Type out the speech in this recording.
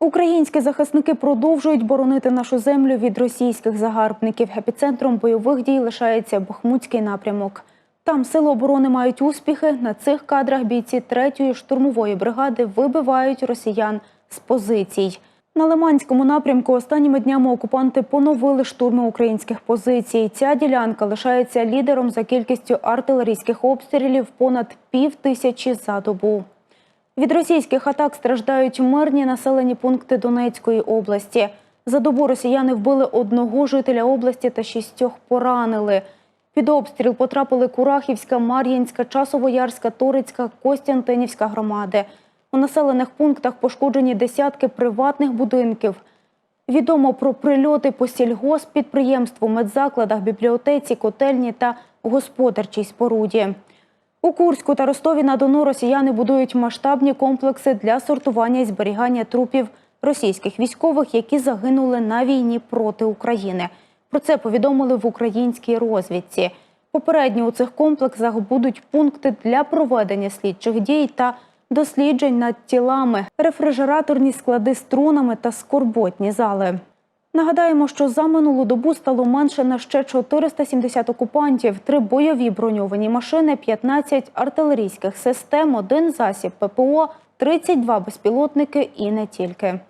Українські захисники продовжують боронити нашу землю від російських загарбників. Епіцентром бойових дій лишається Бахмутський напрямок. Там сили оборони мають успіхи. На цих кадрах бійці 3-ї штурмової бригади вибивають росіян з позицій. На Лиманському напрямку останніми днями окупанти поновили штурми українських позицій. Ця ділянка лишається лідером за кількістю артилерійських обстрілів понад пів тисячі за добу. Від російських атак страждають мирні населені пункти Донецької області. За добу росіяни вбили одного жителя області та шістьох поранили. Під обстріл потрапили Курахівська, Мар'їнська, Часовоярська, Торицька, Костянтинівська громади. У населених пунктах пошкоджені десятки приватних будинків. Відомо про прильоти по сільгоспідприємству, медзакладах, бібліотеці, котельні та господарчій споруді. У Курську та Ростові на Дону росіяни будують масштабні комплекси для сортування і зберігання трупів російських військових, які загинули на війні проти України. Про це повідомили в українській розвідці. Попередньо у цих комплексах будуть пункти для проведення слідчих дій та досліджень над тілами, рефрижераторні склади з трунами та скорботні зали. Нагадаємо, що за минулу добу стало менше на ще 470 окупантів, три бойові броньовані машини, 15 артилерійських систем, один засіб ППО, 32 безпілотники і не тільки.